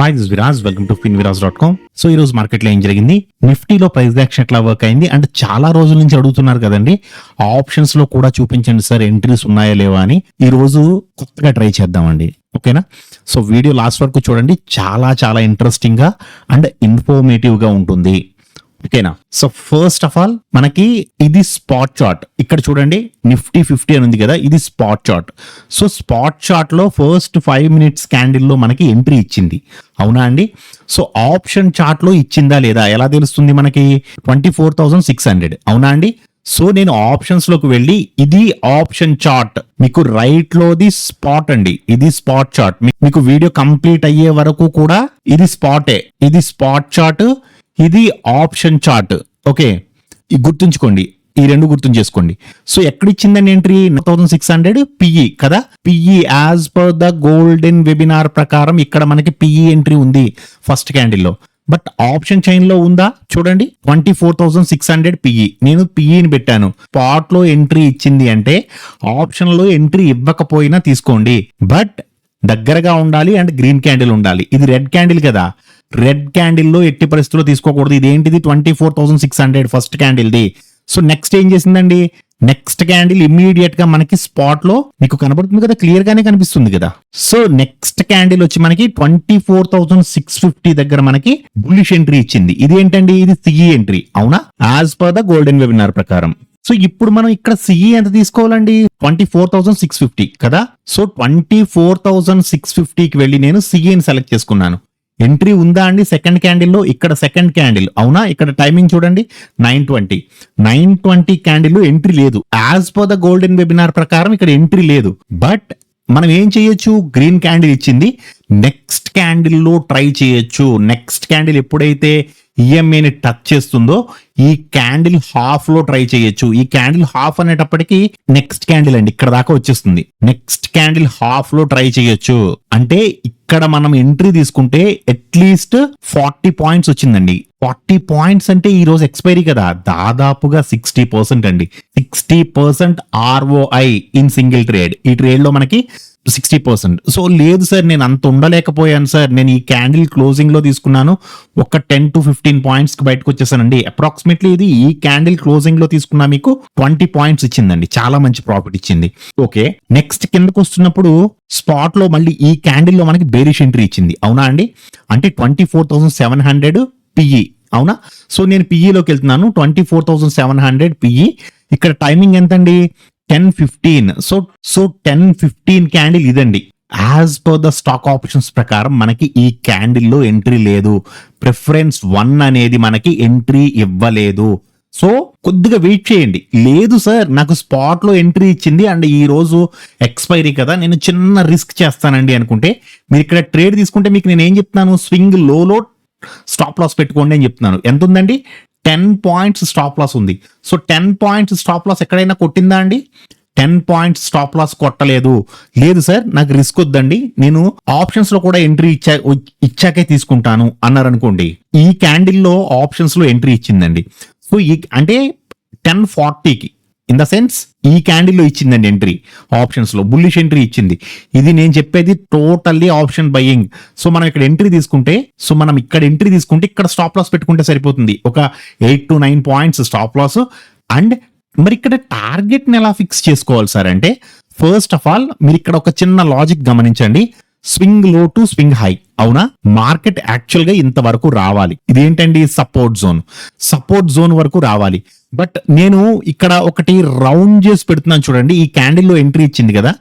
Hi this Viraj welcome to fin Viraj dot com so ఈ రోజు మార్కెట్లో ఏం జరిగింది? నిఫ్టీలో ప్రైస్ యాక్షన్ ఎట్లా వర్క్ అయింది? అండ్ చాలా రోజుల నుంచి అడుగుతున్నారు కదండి. ఆప్షన్స్లో కూడా చూపించండి సార్ ఎంట్రీస్ ఉన్నాయా లేవా అని. ఈ రోజు కొత్తగా ట్రై చేద్దామండి. ఓకేనా? సో వీడియో లాస్ట్ వరకు చూడండి. చాలా చాలా ఇంట్రెస్టింగ్గా అండ్ ఇన్ఫర్మేటివ్గా ఉంటుంది. ఓకేనా? సో ఫస్ట్ ఆఫ్ ఆల్ మనకి ఇది స్పాట్ చార్ట్ ఇక్కడ చూడండి నిఫ్టీ ఫిఫ్టీ అని ఉంది కదా ఇది స్పాట్ చార్ట్ సో స్పాట్ చార్ట్లో ఫస్ట్ ఫైవ్ మినిట్స్ క్యాండిల్లో మనకి ఎంట్రీ ఇచ్చింది. అవునా అండి? సో ఆప్షన్ చార్ట్లో ఇచ్చిందా లేదా? ఎలా తెలుస్తుంది మనకి? Twenty four thousand six hundred అవునా అండి? సో నేను ఆప్షన్స్లోకి వెళ్ళి ఇది ఆప్షన్ చార్ట్ మీకు రైట్ లోది స్పాట్ అండి. ఇది స్పాట్ చార్ట్ మీకు వీడియో కంప్లీట్ అయ్యే వరకు కూడా ఇది స్పాటే ఇది స్పాట్ చార్ట్ ఇది ఆప్షన్ చార్ట్. ఓకే? గుర్తుంచుకోండి. ఈ రెండు గుర్తు చేసుకోండి. సో ఎక్కడ ఇచ్చిందండి entry thousand six hundred PE కదా? PE as per the golden webinar ప్రకారం ఇక్కడ మనకి పిఈ ఎంట్రీ ఉంది ఫస్ట్ క్యాండిల్లో బట్ ఆప్షన్ చైన్లో ఉందా? చూడండి. Twenty four thousand six hundred PE నేను పిఈని పెట్టాను. పాట్లో ఎంట్రీ ఇచ్చింది అంటే ఆప్షన్లో ఎంట్రీ ఇవ్వకపోయినా తీసుకోండి. బట్ దగ్గరగా ఉండాలి అండ్ గ్రీన్ క్యాండిల్ ఉండాలి. ఇది రెడ్ క్యాండిల్ కదా. రెడ్ క్యాండిల్లో ఎట్టి పరిస్థితుల్లో తీసుకోకూడదు. ఇదేంటిది? Twenty four thousand six hundred first క్యాండిల్ది so next ఏం చేసిందండి? నెక్స్ట్ క్యాండిల్ ఇమ్మీడియట్గా మనకి స్పాట్లో మీకు కనబడుతుంది కదా? క్లియర్ గానే కనిపిస్తుంది కదా? సో నెక్స్ట్ క్యాండిల్ వచ్చి మనకి twenty four thousand six fifty దగ్గర మనకి బుల్లిష్ ఎంట్రీ ఇచ్చింది. ఇది ఏంటండి ఇది సిఈ ఎంట్రీ అవునా? As per the golden webinar ప్రకారం. సో ఇప్పుడు మనం ఇక్కడ సిఈ ఎంత తీసుకోవాలండి? Twenty four thousand six fifty కదా? So twenty four thousand six ఫిఫ్టీకి వెళ్ళి నేను సిఈని సెలెక్ట్ చేసుకున్నాను. ఎంట్రీ ఉందా అండి? సెకండ్ క్యాండిల్లో? ఇక్కడ సెకండ్ క్యాండిల్ అవునా? ఇక్కడ టైమింగ్ చూడండి. Nine twenty nine twenty candle entry లేదు. As per the golden webinar ప్రకారం ఇక్కడ ఎంట్రీ లేదు. బట్ మనం ఏం చేయొచ్చు? గ్రీన్ క్యాండిల్ ఇచ్చింది. నెక్స్ట్ క్యాండిల్లో ట్రై చేయొచ్చు. నెక్స్ట్ క్యాండిల్ ఎప్పుడైతే ఈఎంఏని టచ్ చేస్తుందో ఈ క్యాండిల్ హాఫ్లో ట్రై చేయొచ్చు. ఈ క్యాండిల్ హాఫ్ అనేటప్పటికి నెక్స్ట్ క్యాండిల్ అండి. ఇక్కడ దాకా వచ్చేస్తుంది. నెక్స్ట్ క్యాండిల్ హాఫ్లో ట్రై చేయొచ్చు. అంటే ఇక్కడ మనం ఎంట్రీ తీసుకుంటే అట్లీస్ట్ ఫార్టీ పాయింట్స్ వచ్చిందండి. ఫార్టీ పాయింట్స్ అంటే ఈ రోజు ఎక్స్పైరీ కదా. దాదాపుగా సిక్స్టీ పర్సెంట్ అండి. Sixty percent ROI in single trade. ఈ ట్రేడ్లో మనకి సిక్స్టీ పర్సెంట్. సో లేదు సార్ నేను అంత ఉండలేకపోయాను సార్. నేను ఈ క్యాండిల్ క్లోజింగ్లో తీసుకున్నాను. ఒక టెన్ టు ఫిఫ్టీన్ పాయింట్స్కి బయటకు వచ్చేసానండి. అప్రాక్సిమేట్లీ ఇది ఈ క్యాండిల్ క్లోజింగ్లో తీసుకున్నా మీకు ట్వంటీ పాయింట్స్ ఇచ్చిందండి. చాలా మంచి ప్రాఫిట్ ఇచ్చింది. ఓకే నెక్స్ట్ కిందకు వస్తున్నప్పుడు స్పాట్లో మళ్ళీ ఈ క్యాండిల్లో మనకి బేరిష్ ఎంట్రీ ఇచ్చింది. అవునా అండి? అంటే twenty four thousand seven hundred PE అవునా? సో నేను పిఈలోకి వెళ్తున్నాను. Twenty four thousand seven hundred PE ఇక్కడ టైమింగ్ ఎంతండి? Ten fifteen so so ten fifteen candle ఇదండి. As per the stock options ప్రకారం మనకి ఈ క్యాండిల్లో ఎంట్రీ లేదు. ప్రిఫరెన్స్ వన్ అనేది మనకి ఎంట్రీ ఇవ్వలేదు. సో కొద్దిగా వెయిట్ చేయండి. లేదు సార్ నాకు స్పాట్లో ఎంట్రీ ఇచ్చింది అండ్ ఈ రోజు ఎక్స్పైరీ కదా నేను చిన్న రిస్క్ చేస్తానండి అనుకుంటే. మీరు ఇక్కడ ట్రేడ్ తీసుకుంటే మీకు నేను ఏం చెప్తున్నాను స్వింగ్ లోలో స్టాప్ లాస్ పెట్టుకోండి అని చెప్తున్నాను. ఎంత ఉందండి టెన్ పాయింట్స్ స్టాప్ లాస్ ఉంది. So ten points stop loss ఎక్కడైనా కొట్టిందా అండి? టెన్ పాయింట్స్ స్టాప్ లాస్ కొట్టలేదు. లేదు సార్ నాకు రిస్క్ వద్దండి. నేను ఆప్షన్స్లో కూడా ఎంట్రీ ఇచ్చా ఇచ్చాకే తీసుకుంటాను అన్నారు అనుకోండి ఈ క్యాండిల్లో ఆప్షన్స్లో ఆప్షన్స్లో ఎంట్రీ ఇచ్చిందండి. సో ఈ అంటే టెన్ ఫార్టీకి ఇన్ ద సెన్స్ ఈ క్యాండిల్లో ఇచ్చిందండి ఎంట్రీ ఆప్షన్స్లో బుల్లిష్ ఎంట్రీ ఇచ్చింది. ఇది నేను చెప్పేది టోటల్లీ ఆప్షన్ బయ్యింగ్ సో మనం ఇక్కడ ఎంట్రీ తీసుకుంటే సో మనం ఇక్కడ ఎంట్రీ తీసుకుంటే ఇక్కడ స్టాప్ లాస్ పెట్టుకుంటే సరిపోతుంది. ఒక eight to nine points stop loss and మరి ఇక్కడ టార్గెట్ని ఎలా ఫిక్స్ చేసుకోవాలి సార్ అంటే ఫస్ట్ ఆఫ్ ఆల్ మీరు ఇక్కడ ఒక చిన్న లాజిక్ గమనించండి. స్వింగ్లో టు స్వింగ్ హై అవునా? మార్కెట్ యాక్చువల్గా ఇంతవరకు రావాలి. ఇదేంటండి? సపోర్ట్ జోన్ సపోర్ట్ జోన్ వరకు రావాలి. బట్ నేను ఇక్కడ ఒకటి రౌండ్ చేసి పెడుతున్నాను చూడండి. ఈ క్యాండిల్లో ఎంట్రీ ఇచ్చింది కదా.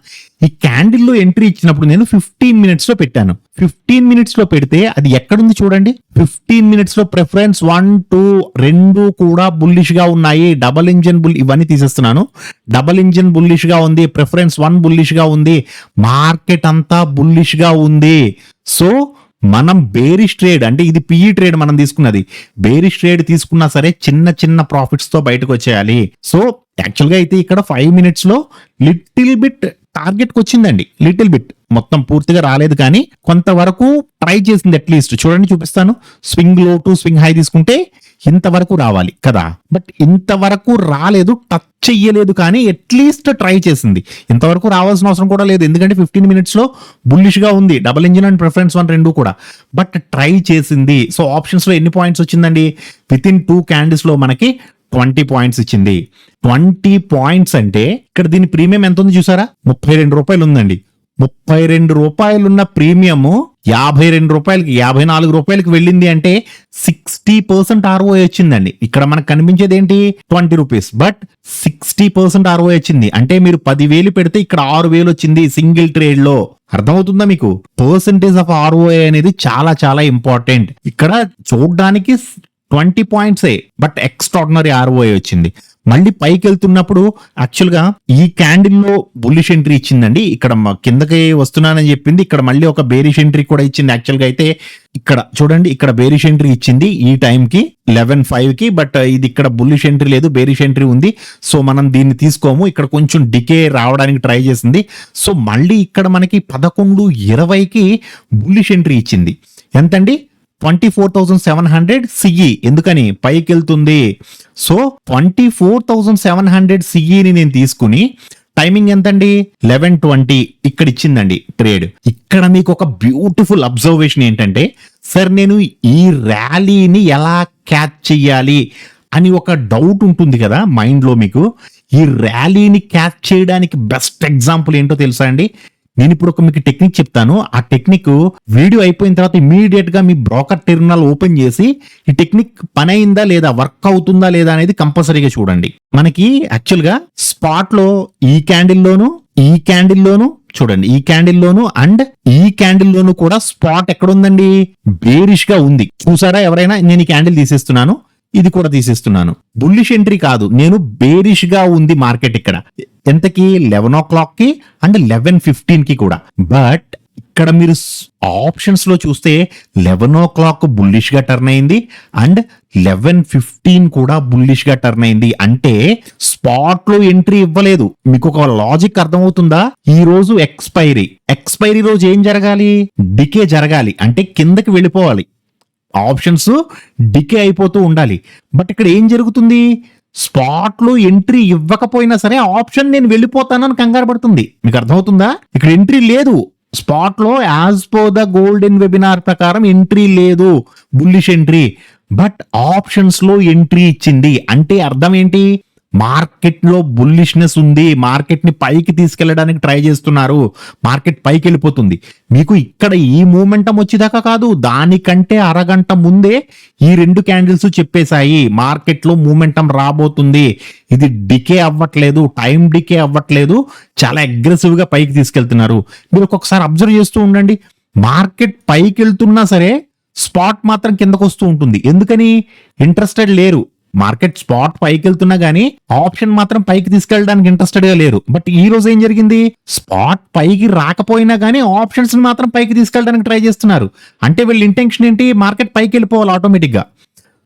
ఈ క్యాండిల్లో ఎంట్రీ ఇచ్చినప్పుడు నేను ఫిఫ్టీన్ మినిట్స్లో పెట్టాను. ఫిఫ్టీన్ మినిట్స్లో పెడితే అది ఎక్కడుంది చూడండి. ఫిఫ్టీన్ మినిట్స్లో ప్రిఫరెన్స్ వన్ టూ రెండు కూడా బుల్లిష్గా ఉన్నాయి. డబల్ ఇంజిన్ బుల్ ఇవన్నీ తీసేస్తున్నాను. డబల్ ఇంజిన్ బుల్లిష్గా ఉంది. ప్రిఫరెన్స్ వన్ బుల్లిష్గా ఉంది. మార్కెట్ అంతా బుల్లిష్గా ఉంది. సో మనం బేరిష్ ట్రేడ్ అంటే ఇది పిఈ ట్రేడ్ మనం తీసుకున్నది. బేరిష్ ట్రేడ్ తీసుకున్నా సరే చిన్న చిన్న ప్రాఫిట్స్తో బయటకు వచ్చేయాలి. సో యాక్చువల్గా అయితే ఇక్కడ ఫైవ్ మినిట్స్లో లిటిల్ బిట్ టార్గెట్కి వచ్చిందండి. లిటిల్ బిట్ మొత్తం పూర్తిగా రాలేదు కానీ కొంతవరకు ట్రై చేసింది అట్లీస్ట్ చూడండి చూపిస్తాను. స్వింగ్లో టు స్వింగ్ హై తీసుకుంటే ఇంతవరకు రావాలి కదా. బట్ ఇంతవరకు రాలేదు టచ్ చెయ్యలేదు కానీ అట్లీస్ట్ ట్రై చేసింది. ఇంతవరకు రావాల్సిన అవసరం కూడా లేదు. ఎందుకంటే ఫిఫ్టీన్ మినిట్స్లో బుల్లిష్గా ఉంది. Double engine and preference one రెండు కూడా. బట్ ట్రై చేసింది. సో ఆప్షన్స్లో ఎన్ని పాయింట్స్ వచ్చిందండి? విత్ ఇన్ టూ క్యాండిస్లో మనకి ట్వంటీ పాయింట్స్ ఇచ్చింది. ట్వంటీ పాయింట్స్ అంటే ఇక్కడ దీని ప్రీమియం ఎంత ఉంది చూసారా? ముప్పై రెండు రూపాయలు ఉందండి. ముప్పై రెండు రూపాయలున్న ప్రీమియము యాభై రెండు రూపాయలకి యాభై నాలుగు రూపాయలకి వెళ్ళింది అంటే సిక్స్టీ పర్సెంట్ ఆర్ఓ వచ్చిందండి. ఇక్కడ మనకు కనిపించేది ఏంటి twenty rupees. But sixty percent R వచ్చింది. అంటే మీరు పదివేలు పెడితే ఇక్కడ ఆరు వేలు వచ్చింది సింగిల్ ట్రేడ్లో అర్థమవుతుందా మీకు? పర్సంటేజ్ ఆఫ్ ఆర్ఓఐ అనేది చాలా చాలా ఇంపార్టెంట్. ఇక్కడ చూడడానికి ట్వంటీ పాయింట్సే. బట్ ఎక్స్ట్రాడినరీ ఆర్ఓఐ వచ్చింది. మళ్ళీ పైకి వెళ్తున్నప్పుడు యాక్చువల్గా ఈ క్యాండిల్లో బుల్లిష్ ఎంట్రీ ఇచ్చిందండి. ఇక్కడ కిందకి వస్తున్నానని చెప్పింది. ఇక్కడ మళ్ళీ ఒక బేరిష్ ఎంట్రీ కూడా ఇచ్చింది. యాక్చువల్గా అయితే ఇక్కడ చూడండి ఇక్కడ బేరిష్ ఎంట్రీ ఇచ్చింది ఈ టైంకి లెవెన్ ఫైవ్కి బట్ ఇది ఇక్కడ బుల్లిష్ ఎంట్రీ లేదు బేరిష్ ఎంట్రీ ఉంది. సో మనం దీన్ని తీసుకోము. ఇక్కడ కొంచెం డికే రావడానికి ట్రై చేసింది. సో మళ్ళీ ఇక్కడ మనకి పదకొండు ఇరవైకి బుల్లిష్ ఎంట్రీ ఇచ్చింది. ఎంతండి? Twenty four thousand seven hundred CE ఎందుకని? పైకి వెళ్తుంది so twenty four thousand seven hundred సిఈని నేను తీసుకుని టైమింగ్ ఎంతండి? లెవెన్ ట్వంటీ ఇక్కడ ఇచ్చిందండి ట్రేడ్ ఇక్కడ మీకు ఒక బ్యూటిఫుల్ అబ్జర్వేషన్ ఏంటంటే సార్ నేను ఈ ర్యాలీని ఎలా క్యాచ్ చెయ్యాలి? అని ఒక డౌట్ ఉంటుంది కదా మైండ్లో మీకు. ఈ ర్యాలీని క్యాచ్ చేయడానికి బెస్ట్ ఎగ్జాంపుల్ ఏంటో తెలుసా అండి? నేను ఇప్పుడు ఒక మీకు టెక్నిక్ చెప్తాను. ఆ టెక్నిక్ వీడియో అయిపోయిన తర్వాత ఇమీడియట్గా మీ బ్రోకర్ టెర్మినల్ ఓపెన్ చేసి ఈ టెక్నిక్ పని అయిందా లేదా వర్క్ అవుతుందా లేదా అనేది కంపల్సరీగా చూడండి. మనకి యాక్చువల్గా స్పాట్లో ఈ క్యాండిల్లోను ఈ క్యాండిల్లోను చూడండి. ఈ క్యాండిల్లోను అండ్ ఈ క్యాండిల్లోను కూడా స్పాట్ ఎక్కడ ఉందండి బేరిష్గా ఉంది. చూసారా ఎవరైనా? నేను ఈ క్యాండిల్ తీసేస్తున్నాను. ఇది కూడా తీసేస్తున్నాను. బుల్లిష్ ఎంట్రీ కాదు. నేను బేరిష్గా ఉంది మార్కెట్ ఇక్కడ. ఎంతకి? లెవెన్ ఓ క్లాక్కి అండ్ లెవెన్ ఫిఫ్టీన్కి కూడా. బట్ ఇక్కడ మీరు ఆప్షన్స్లో చూస్తే లెవెన్ ఓ క్లాక్ బుల్లిష్గా టర్న్ అయింది అండ్ లెవెన్ ఫిఫ్టీన్ కూడా బుల్లిష్గా టర్న్ అయింది. అంటే స్పాట్లో ఎంట్రీ ఇవ్వలేదు. మీకు ఒక లాజిక్ అర్థమవుతుందా? ఈ రోజు ఎక్స్పైరీ ఎక్స్పైరీ రోజు ఏం జరగాలి? డికే జరగాలి. అంటే కిందకి వెళ్ళిపోవాలి. ఆప్షన్స్ డికే అయిపోతూ ఉండాలి. బట్ ఇక్కడ ఏం జరుగుతుంది? స్పాట్లో ఎంట్రీ ఇవ్వకపోయినా సరే ఆప్షన్ నేను వెళ్ళిపోతానని కంగారు పడుతుంది. మీకు అర్థమవుతుందా? ఇక్కడ ఎంట్రీ లేదు. స్పాట్లో as per the golden webinar ప్రకారం ఎంట్రీ లేదు. Bullish entry. బట్ ఆప్షన్స్లో ఎంట్రీ ఇచ్చింది. అంటే అర్థం ఏంటి? మార్కెట్లో బుల్లిష్నెస్ ఉంది మార్కెట్ని పైకి తీసుకెళ్ళడానికి ట్రై చేస్తున్నారు మార్కెట్ పైకి వెళ్ళిపోతుంది మీకు ఇక్కడ ఈ మూమెంటం వచ్చేదాకా కాదు దానికంటే అరగంట ముందే ఈ రెండు క్యాండిల్స్ చెప్పేశాయి మార్కెట్లో మూమెంటం రాబోతుంది. ఇది డికే అవ్వట్లేదు టైం డికే అవ్వట్లేదు చాలా అగ్రెసివ్గా పైకి తీసుకెళ్తున్నారు. మీరు ఒక్కొక్కసారి అబ్జర్వ్ చేస్తూ ఉండండి మార్కెట్ పైకి వెళ్తున్నా సరే స్పాట్ మాత్రం కిందకు వస్తూ ఉంటుంది. ఎందుకని? ఇంట్రెస్టెడ్ లేరు. మార్కెట్ స్పాట్ పైకి వెళ్తున్నా గానీ ఆప్షన్ మాత్రం పైకి తీసుకెళ్ళడానికి ఇంట్రెస్టెడ్గా లేరు. బట్ ఈ రోజు ఏం జరిగింది? స్పాట్ పైకి రాకపోయినా గానీ ఆప్షన్స్ మాత్రం పైకి తీసుకెళ్ళడానికి ట్రై చేస్తున్నారు. అంటే వీళ్ళ ఇంటెన్షన్ ఏంటి? మార్కెట్ పైకి వెళ్ళిపోవాలి ఆటోమేటిక్గా.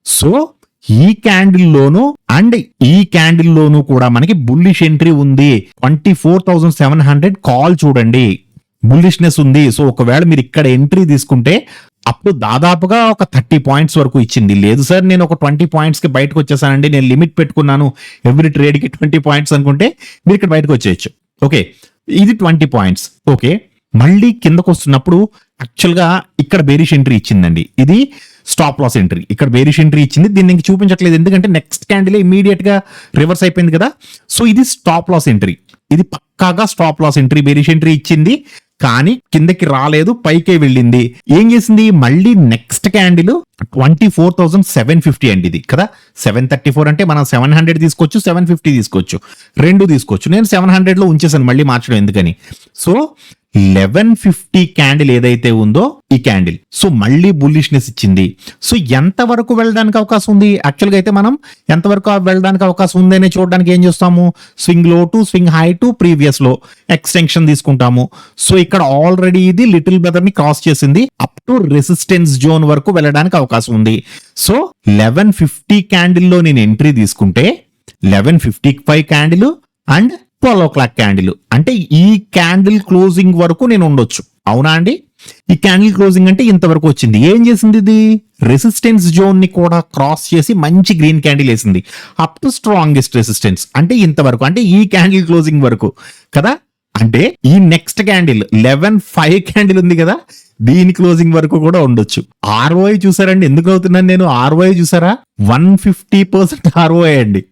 సో ఈ క్యాండిల్ లోను అండ్ ఈ క్యాండిల్ లోను కూడా మనకి బుల్లిష్ ఎంట్రీ ఉంది. Twenty four thousand seven hundred call చూడండి. బుల్లిష్నెస్ ఉంది. సో ఒకవేళ మీరు ఇక్కడ ఎంట్రీ తీసుకుంటే అప్పుడు దాదాపుగా ఒక థర్టీ పాయింట్స్ వరకు ఇచ్చింది. లేదు సార్ నేను ఒక ట్వంటీ పాయింట్స్కి బయటకు వచ్చేసానండి. నేను లిమిట్ పెట్టుకున్నాను. ఎవ్రీ ట్రేడ్కి ట్వంటీ పాయింట్స్ అనుకుంటే మీరు ఇక్కడ బయటకు వచ్చేయచ్చు. ఓకే. ఇది ట్వంటీ పాయింట్స్. ఓకే. మళ్ళీ కిందకు వస్తున్నప్పుడు యాక్చువల్గా ఇక్కడ బేరిష్ ఎంట్రీ ఇచ్చిందండి. ఇది స్టాప్ లాస్ ఎంట్రీ. ఇక్కడ బేరిష్ ఎంట్రీ ఇచ్చింది. దీన్ని ఇంక చూపించట్లేదు. ఎందుకంటే నెక్స్ట్ క్యాండిల్ ఇమీడియట్గా రివర్స్ అయిపోయింది కదా. సో ఇది స్టాప్ లాస్ ఎంట్రీ. ఇది పక్కాగా stop loss entry bearish entry ఇచ్చింది. కానీ కిందకి రాలేదు పైకే వెళ్ళింది. ఏం చేసింది? మళ్ళీ next candle twenty four thousand seven fifty అండి ఇది కదా? సెవెన్ థర్టీ ఫోర్ అంటే మనం సెవెన్ హండ్రెడ్ తీసుకోవచ్చు సెవెన్ ఫిఫ్టీ తీసుకోవచ్చు. రెండు తీసుకోవచ్చు. నేను సెవెన్ హండ్రెడ్లో ఉంచేసాను మళ్ళీ మార్చడం ఎందుకని? సో లెవెన్ ఫిఫ్టీ క్యాండిల్ ఏదైతే ఉందో ఈ క్యాండిల్. సో మళ్ళీ బుల్లిష్నెస్ ఇచ్చింది. సో ఎంత వరకు వెళ్ళడానికి అవకాశం ఉంది? యాక్చువల్గా అయితే మనం ఎంత వరకు వెళ్ళడానికి అవకాశం ఉంది అని చూడడానికి ఏం చేస్తాము? స్వింగ్లో టు స్వింగ్ హై టు ప్రీవియస్లో ఎక్స్టెన్షన్ తీసుకుంటాము. సో ఇక్కడ ఆల్రెడీ ఇది లిటిల్ బ్రదర్ని క్రాస్ చేసింది. అప్ టు రెసిస్టెన్స్ జోన్ వరకు వెళ్ళడానికి అవకాశం ఉంది. సో లెవెన్ ఫిఫ్టీ క్యాండిల్లో నేను ఎంట్రీ తీసుకుంటే eleven fifty five candle and twelve o'clock candle అంటే ఈ క్యాండిల్ క్లోజింగ్ వరకు నేను ఉండొచ్చు. అవునా అండి? ఈ క్యాండిల్ క్లోజింగ్ అంటే ఇంతవరకు వచ్చింది. ఏం చేసింది ఇది? రెసిస్టెన్స్ జోన్ని కూడా క్రాస్ చేసి మంచి గ్రీన్ క్యాండిల్ వేసింది. అప్ టు స్ట్రాంగెస్ట్ రెసిస్టెన్స్ అంటే ఇంతవరకు. అంటే ఈ క్యాండిల్ క్లోజింగ్ వరకు. కదా? అంటే ఈ next candle eleven five candle ఉంది కదా? దీని క్లోజింగ్ వరకు కూడా ఉండొచ్చు. ఆర్ఓఐ చూసారండి? ఎందుకు అవుతున్నాను నేను? ఆర్ఓఐ చూసారా? వన్ ఫిఫ్టీ పర్సెంట్ ఆర్ఓఐ అండి.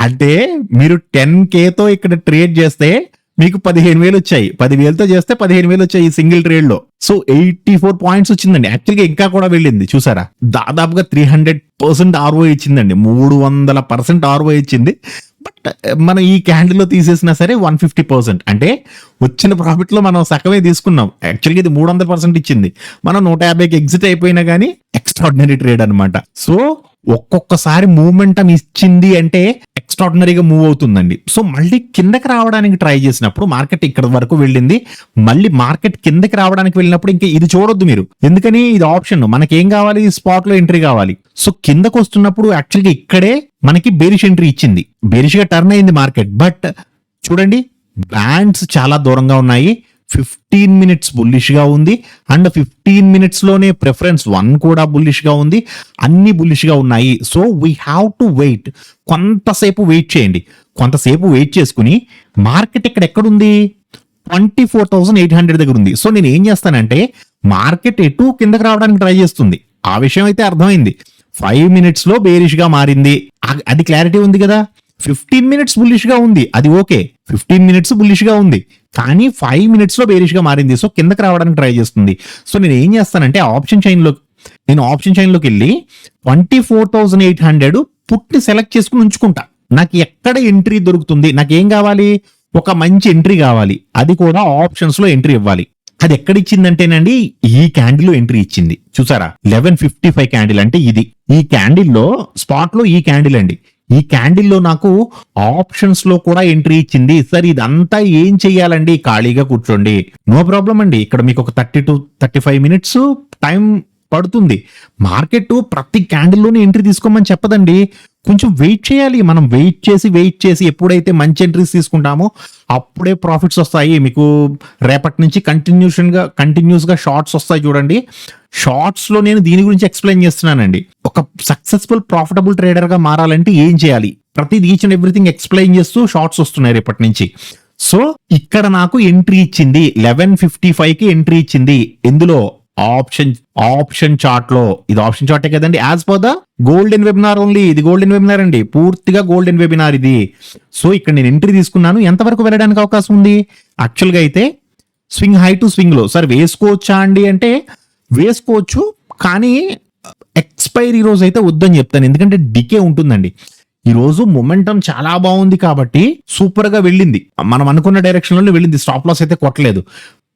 అంటే మీరు టెన్ కేతో ఇక్కడ ట్రేడ్ చేస్తే మీకు పదిహేను వేలు వచ్చాయి. పదివేలతో చేస్తే పదిహేను వేలు వచ్చాయి ఈ సింగిల్ ట్రేడ్లో. సో ఎయిటీ ఫోర్ పాయింట్స్ వచ్చిందండి యాక్చువల్గా ఇంకా కూడా వెళ్ళింది. చూసారా? దాదాపుగా త్రీ హండ్రెడ్ పర్సెంట్ ఆర్ఓ ఇచ్చిందండి. మూడు వందల పర్సెంట్ ఆర్ఓ ఇచ్చింది. బట్ uh, మనం ఈ క్యాండిల్లో తీసేసినా సరే వన్ ఫిఫ్టీ పర్సెంట్ అంటే వచ్చిన ప్రాఫిట్లో మనం సగమే తీసుకున్నాం. యాక్చువల్గా ఇది మూడు వందల పర్సెంట్ ఇచ్చింది. మనం నూట యాభైకి ఎగ్జిట్ అయిపోయినా కానీ ఎక్స్ట్రాడినరీ ట్రేడ్ అనమాట సో ఒక్కొక్కసారి మూమెంటం ఇచ్చింది అంటే ఎక్స్ట్రాడినరీగా మూవ్ అవుతుందండి. సో మళ్ళీ కిందకి రావడానికి ట్రై చేసినప్పుడు మార్కెట్ ఇక్కడ వరకు వెళ్ళింది. మళ్ళీ మార్కెట్ కిందకి రావడానికి వెళ్ళినప్పుడు ఇంకా ఇది చూడొద్దు మీరు. ఎందుకని? ఇది ఆప్షన్ మనకి ఏం కావాలి స్పాట్లో ఎంట్రీ కావాలి. సో కిందకు వస్తున్నప్పుడు యాక్చువల్గా ఇక్కడే మనకి బేరిష్ ఎంట్రీ ఇచ్చింది. బేరిష్గా టర్న్ అయింది మార్కెట్ బట్ చూడండి బ్యాండ్స్ చాలా దూరంగా ఉన్నాయి. ఫిఫ్టీన్ మినిట్స్ బుల్లిష్గా ఉంది. అండ్ ఫిఫ్టీన్ మినిట్స్లోనే ప్రిఫరెన్స్ వన్ కూడా బుల్లిష్గా ఉంది. అన్ని బుల్లిష్గా ఉన్నాయి. So we have to wait కొంతసేపు వెయిట్ చేయండి. కొంతసేపు వెయిట్ చేసుకుని మార్కెట్ ఇక్కడ ఎక్కడుంది? Twenty four thousand eight hundred దగ్గర ఉంది. సో నేను ఏం చేస్తానంటే మార్కెట్ ఎటు కిందకి రావడానికి ట్రై చేస్తుంది. ఆ విషయం అయితే అర్థమైంది. ఫైవ్ మినిట్స్లో బేరిష్గా మారింది. అది క్లారిటీ ఉంది కదా. ఫిఫ్టీన్ మినిట్స్ బుల్లిష్గా ఉంది. అది ఓకే ఫిఫ్టీన్ మినిట్స్ బుల్లిష్గా ఉంది. కానీ ఫైవ్ మినిట్స్లో బేరిష్గా మారింది. సో కిందకి రావడానికి ట్రై చేస్తుంది. సో నేను ఏం చేస్తానంటే ఆప్షన్ చైన్లో నేను ఆప్షన్ చైన్లోకి వెళ్ళి twenty four thousand eight hundred పుట్ని select చేసుకుని ఉంచుకుంటా. నాకు ఎక్కడ ఎంట్రీ దొరుకుతుంది? నాకు ఏం కావాలి? ఒక మంచి ఎంట్రీ కావాలి. అది కూడా ఆప్షన్స్లో ఎంట్రీ ఇవ్వాలి. అది ఎక్కడ ఇచ్చిందంటేనండి ఈ క్యాండిల్ ఎంట్రీ ఇచ్చింది. చూసారా? లెవెన్ ఫిఫ్టీ ఫైవ్ క్యాండిల్ అంటే ఇది. ఈ క్యాండిల్లో స్పాట్లో ఈ క్యాండిల్ అండి. ఈ క్యాండిల్లో నాకు ఆప్షన్స్లో కూడా ఎంట్రీ ఇచ్చింది. సార్ ఇదంతా ఏం చెయ్యాలండి ఖాళీగా కూర్చోండి. నో ప్రాబ్లం అండి. ఇక్కడ మీకు ఒక thirty to thirty five minutes time పడుతుంది. మార్కెట్ ప్రతి క్యాండిల్లోనే ఎంట్రీ తీసుకోమని చెప్పదండి. కొంచెం వెయిట్ చేయాలి. మనం వెయిట్ చేసి వెయిట్ చేసి ఎప్పుడైతే మంచి ఎంట్రీస్ తీసుకుంటామో అప్పుడే ప్రాఫిట్స్ వస్తాయి. మీకు రేపటి నుంచి కంటిన్యూషన్గా కంటిన్యూస్గా షార్ట్స్ వస్తాయి చూడండి. షార్ట్స్లో నేను దీని గురించి ఎక్స్ప్లెయిన్ చేస్తున్నానండి. ఒక సక్సెస్ఫుల్ ప్రాఫిటబుల్ ట్రేడర్గా మారాలంటే ఏం చేయాలి? ప్రతిది ఈచ్ అండ్ ఎవ్రీథింగ్ ఎక్స్ప్లెయిన్ చేస్తూ షార్ట్స్ వస్తున్నాయి రేపటి నుంచి. సో ఇక్కడ నాకు ఎంట్రీ ఇచ్చింది. లెవెన్ ఫిఫ్టీ ఫైవ్కి ఎంట్రీ ఇచ్చింది. ఎందులో? ఆప్షన్ ఆప్షన్ చార్ట్లో ఇది ఆప్షన్ చార్టే కదండి. As per the golden webinar only ఇది గోల్డెన్ వెబినార్ అండి. పూర్తిగా గోల్డెన్ వెబినార్ ఇది. సో ఇక్కడ నేను ఎంట్రీ తీసుకున్నాను. ఎంతవరకు వెళ్ళడానికి అవకాశం ఉంది? యాక్చువల్గా అయితే స్వింగ్ హై టు స్వింగ్లో సార్ వేసుకోవచ్చా అండి అంటే వేసుకోవచ్చు కానీ ఎక్స్పైరీ రోజు అయితే వద్దని చెప్తాను. ఎందుకంటే డికే ఉంటుందండి. ఈ రోజు మొమెంటం చాలా బాగుంది కాబట్టి సూపర్గా వెళ్ళింది. మనం అనుకున్న డైరెక్షన్లోనే వెళ్ళింది. స్టాప్ లాస్ అయితే కొట్టలేదు.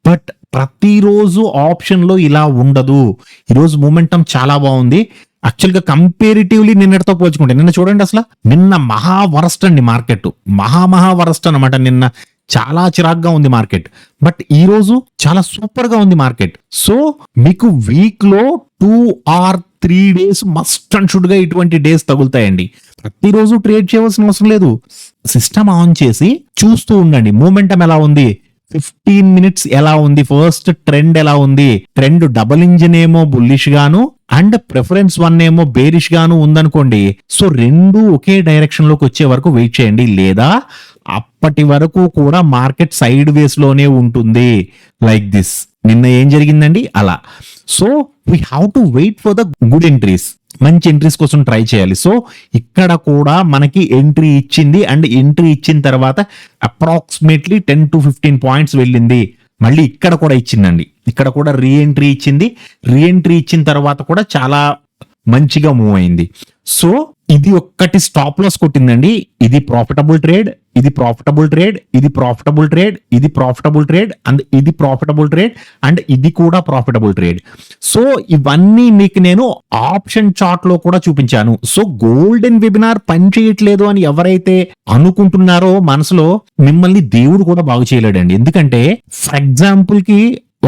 బట్ ప్రతిరోజు ఆప్షన్లో ఇలా ఉండదు. ఈరోజు మూమెంటం చాలా బాగుంది. యాక్చువల్గా కంపేరిటివ్లీ నిన్నటితో పోల్చుకుంటే నిన్న చూడండి అసలు నిన్న మహా వరస్ట్ అండి మార్కెట్. మహా మహా వరస్ట్ అనమాట నిన్న. చాలా చిరాగ్గా ఉంది మార్కెట్. బట్ ఈ రోజు చాలా సూపర్గా ఉంది మార్కెట్. సో మీకు వీక్లో two or three days must and షుడ్గా ఇటువంటి డేస్ తగులుతాయండి. ప్రతిరోజు ట్రేడ్ చేయవలసిన అవసరం లేదు. సిస్టమ్ ఆన్ చేసి చూస్తూ ఉండండి. మూమెంటం ఎలా ఉంది? ఫిఫ్టీన్ మినిట్స్ ఎలా ఉంది? ఫస్ట్ ట్రెండ్ ఎలా ఉంది? ట్రెండ్ డబుల్ ఇంజిన్ ఏమో బుల్లిష్ గాను అండ్ ప్రిఫరెన్స్ వన్ ఏమో బేరిష్ గాను ఉందనుకోండి. సో రెండు ఒకే డైరెక్షన్లోకి వచ్చే వరకు వెయిట్ చేయండి. లేదా అప్పటి వరకు కూడా మార్కెట్ సైడ్ వేస్లోనే ఉంటుంది. లైక్ దిస్ నిన్న ఏం జరిగిందండి? అలా. So we have to wait for the good entries మంచి ఎంట్రీస్ కోసం ట్రై చేయాలి. సో ఇక్కడ కూడా మనకి ఎంట్రీ ఇచ్చింది అండ్ ఎంట్రీ ఇచ్చిన తర్వాత approximately ten to fifteen points వెళ్ళింది. మళ్ళీ ఇక్కడ కూడా ఇచ్చిందండి. ఇక్కడ కూడా రీ ఎంట్రీ ఇచ్చింది. రీ ఎంట్రీ ఇచ్చిన తర్వాత కూడా చాలా మంచిగా మూవ్ అయింది. సో ఇది ఒక్కటి స్టాప్ లాస్ కొట్టిందండి. ఇది ప్రాఫిటబుల్ ట్రేడ్ ఇది ప్రాఫిటబుల్ ట్రేడ్ ఇది ప్రాఫిటబుల్ ట్రేడ్ ఇది ప్రాఫిటబుల్ ట్రేడ్ అండ్ ఇది ప్రాఫిటబుల్ ట్రేడ్ అండ్ ఇది కూడా ప్రాఫిటబుల్ ట్రేడ్ సో ఇవన్నీ మీకు నేను ఆప్షన్ చార్ట్లో కూడా చూపించాను. సో గోల్డెన్ వెబినార్ పని చేయట్లేదు అని ఎవరైతే అనుకుంటున్నారో మనసులో మిమ్మల్ని దేవుడు కూడా బాగు చేయలేడండి. ఎందుకంటే ఫర్ ఎగ్జాంపుల్కి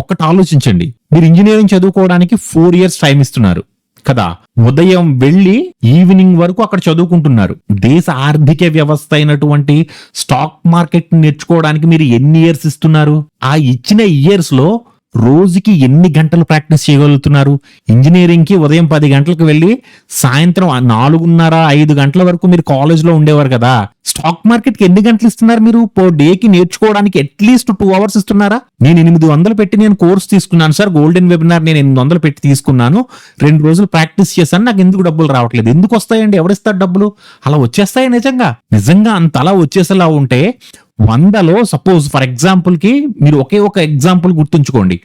ఒకటి ఆలోచించండి. మీరు ఇంజనీరింగ్ చదువుకోవడానికి ఫోర్ ఇయర్స్ టైం ఇస్తున్నారు. కదా? ఉదయం వెళ్ళి ఈవినింగ్ వరకు అక్కడ చదువుకుంటున్నారు. దేశ ఆర్థిక వ్యవస్థ అయినటువంటి స్టాక్ మార్కెట్ నేర్చుకోవడానికి మీరు ఎన్ని ఇయర్స్ ఇస్తున్నారు? ఆ ఇచ్చిన ఇయర్స్లో రోజుకి ఎన్ని గంటలు ప్రాక్టీస్ చేయగలుగుతున్నారు? ఇంజనీరింగ్కి ఉదయం పది గంటలకు వెళ్ళి సాయంత్రం నాలుగున్నర ఐదు గంటల వరకు మీరు కాలేజ్లో ఉండేవారు కదా. స్టాక్ మార్కెట్కి ఎన్ని గంటలు ఇస్తున్నారు మీరు? పర్ డేకి నేర్చుకోవడానికి అట్లీస్ట్ టూ అవర్స్ ఇస్తున్నారా? నేను ఎనిమిది వందలు పెట్టి నేను కోర్స్ తీసుకున్నాను సార్. గోల్డెన్ వెబినార్ నేను ఎనిమిది వందలు పెట్టి తీసుకున్నాను. రెండు రోజులు ప్రాక్టీస్ చేశాను. నాకు ఎందుకు డబ్బులు రావట్లేదు? ఎందుకు వస్తాయండి? ఎవరిస్తారు డబ్బులు? అలా వచ్చేస్తాయి నిజంగా? నిజంగా అంత అలా వచ్చేసేలా ఉంటే వందలో సపోజ్ ఫర్ ఎగ్జాంపుల్కి మీరు ఒకే ఒక ఎగ్జాంపుల్ గుర్తుంచుకోండి.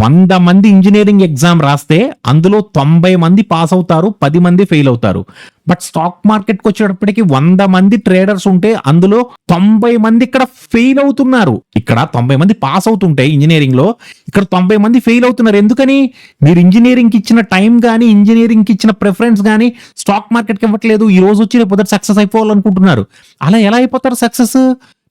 వంద మంది ఇంజనీరింగ్ ఎగ్జామ్ రాస్తే అందులో తొంభై మంది పాస్ అవుతారు పది మంది ఫెయిల్ అవుతారు. బట్ స్టాక్ మార్కెట్కి వచ్చేటప్పటికి వంద మంది ట్రేడర్స్ ఉంటే అందులో తొంభై మంది ఇక్కడ ఫెయిల్ అవుతున్నారు. ఇక్కడ తొంభై మంది పాస్ అవుతుంటే ఇంజనీరింగ్లో ఇక్కడ తొంభై మంది ఫెయిల్ అవుతున్నారు. ఎందుకని? మీరు ఇంజనీరింగ్కి ఇచ్చిన టైం కానీ ఇంజనీరింగ్కి ఇచ్చిన ప్రిఫరెన్స్ కానీ స్టాక్ మార్కెట్కి ఇవ్వట్లేదు. ఈ రోజు వచ్చి రేపు సక్సెస్ అయిపోవాలనుకుంటున్నారు. అలా ఎలా అయిపోతారు సక్సెస్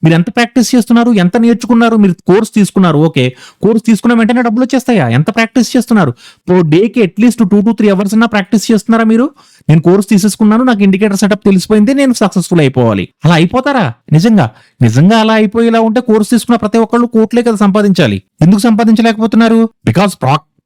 మీరు ఎంత ప్రాక్టీస్ చేస్తున్నారు? ఎంత నేర్చుకున్నారు? మీరు కోర్స్ తీసుకున్నారు. ఓకే. కోర్స్ తీసుకున్న వెంటనే డబ్బులు వచ్చేస్తాయా? ఎంత ప్రాక్టీస్ చేస్తున్నారు? ప్రో డేకి at least two to three hours అన్నా ప్రాక్టీస్ చేస్తున్నారా మీరు? నేను కోర్స్ తీసేసుకున్నాను నాకు ఇండికేటర్ సెటప్ తెలిసిపోయింది నేను సక్సెస్ఫుల్ అయిపోవాలి. అలా అయిపోతారా? నిజంగా. నిజంగా అలా అయిపోయేలా ఉంటే కోర్స్ తీసుకున్న ప్రతి ఒక్కళ్ళు కోట్లే కదా సంపాదించాలి. ఎందుకు సంపాదించలేకపోతున్నారు? బికాస్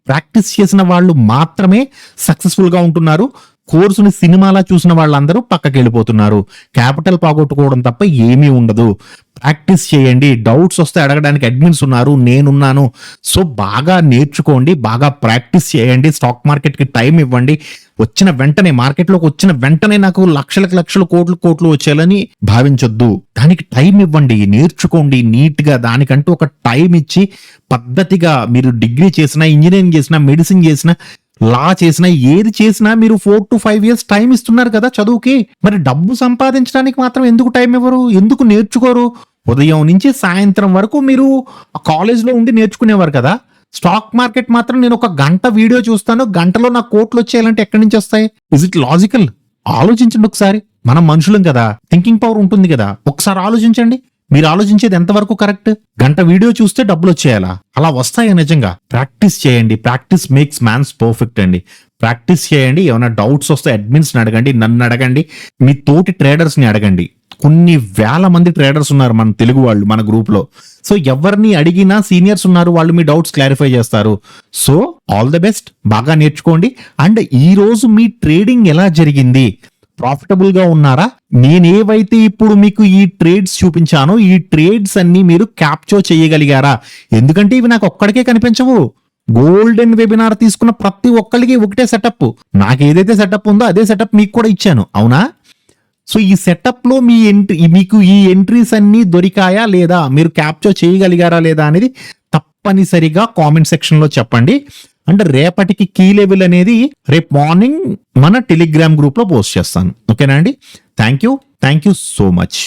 ప్రాక్టీస్ చేసిన వాళ్ళు మాత్రమే సక్సెస్ఫుల్గా ఉంటున్నారు. కోర్సుని సినిమాలా చూసిన వాళ్ళందరూ పక్కకి వెళ్ళిపోతున్నారు క్యాపిటల్ పోగొట్టుకోవడం తప్ప ఏమీ ఉండదు. ప్రాక్టీస్ చేయండి. డౌట్స్ వస్తే అడగడానికి అడ్మిన్స్ ఉన్నారు. నేనున్నాను. సో బాగా నేర్చుకోండి. బాగా ప్రాక్టీస్ చేయండి. స్టాక్ మార్కెట్కి టైం ఇవ్వండి. వచ్చిన వెంటనే మార్కెట్లోకి వచ్చిన వెంటనే నాకు లక్షలకు లక్షలు కోట్లు కోట్లు వచ్చేయాలని భావించొద్దు. దానికి టైం ఇవ్వండి. నేర్చుకోండి. నీట్గా దానికంటూ ఒక టైం ఇచ్చి పద్ధతిగా మీరు డిగ్రీ చేసినా ఇంజనీరింగ్ చేసినా మెడిసిన్ చేసినా లా చేసినా ఏది చేసినా మీరు four to five years time ఇస్తున్నారు కదా చదువుకి. మరి డబ్బు సంపాదించడానికి మాత్రం ఎందుకు టైం ఇవ్వరు? ఎందుకు నేర్చుకోరు? ఉదయం నుంచి సాయంత్రం వరకు మీరు కాలేజ్లో ఉండి నేర్చుకునేవారు కదా. స్టాక్ మార్కెట్ మాత్రం నేను ఒక గంట వీడియో చూస్తాను. గంటలో నా కోట్లు వచ్చేయాలంటే ఎక్కడి నుంచి వస్తాయి? ఇజ్ ఇట్ లాజికల్ ఆలోచించండి ఒకసారి. మనం మనుషులం కదా. థింకింగ్ పవర్ ఉంటుంది కదా. ఒకసారి ఆలోచించండి. మీరు ఆలోచించేది ఎంతవరకు కరెక్ట్? గంట వీడియో చూస్తే డబ్బులు వచ్చేయాలా? అలా వస్తాయా నిజంగా? ప్రాక్టీస్ చేయండి. ప్రాక్టీస్ మేక్స్ మ్యాన్స్ పర్ఫెక్ట్ అండి. ప్రాక్టీస్ చేయండి. ఏమైనా డౌట్స్ వస్తే అడ్మిన్స్ని అడగండి. నన్ను అడగండి. మీ తోటి ట్రేడర్స్ని అడగండి. కొన్ని వేల మంది ట్రేడర్స్ ఉన్నారు మన తెలుగు వాళ్ళు మన గ్రూప్లో. సో ఎవరిని అడిగినా సీనియర్స్ ఉన్నారు వాళ్ళు మీ డౌట్స్ క్లారిఫై చేస్తారు. సో ఆల్ ద బెస్ట్ బాగా నేర్చుకోండి. అండ్ ఈ రోజు మీ ట్రేడింగ్ ఎలా జరిగింది? ప్రాఫిటబుల్గా ఉన్నారా? నేనేవైతే ఇప్పుడు మీకు ఈ ట్రేడ్స్ చూపించానో ఈ ట్రేడ్స్ అన్ని మీరు క్యాప్చర్ చేయగలిగారా? ఎందుకంటే ఇవి నాకు ఒక్కడికే కనిపించవు. గోల్డెన్ వెబినార్ తీసుకున్న ప్రతి ఒక్కరికి ఒకటే సెటప్ నాకు ఏదైతే సెటప్ ఉందో అదే సెటప్ మీకు కూడా ఇచ్చాను. అవునా? సో ఈ సెటప్లో మీ ఎంట్రీ మీకు ఈ ఎంట్రీస్ అన్ని దొరికాయా లేదా? మీరు క్యాప్చర్ చేయగలిగారా లేదా అనేది తప్పనిసరిగా కామెంట్ సెక్షన్లో చెప్పండి. అంటే రేపటికి కీ లెవెల్ అనేది రేపు మార్నింగ్ మన టెలిగ్రామ్ గ్రూప్లో పోస్ట్ చేస్తాను. ఓకేనా అండి? Thank you thank you so much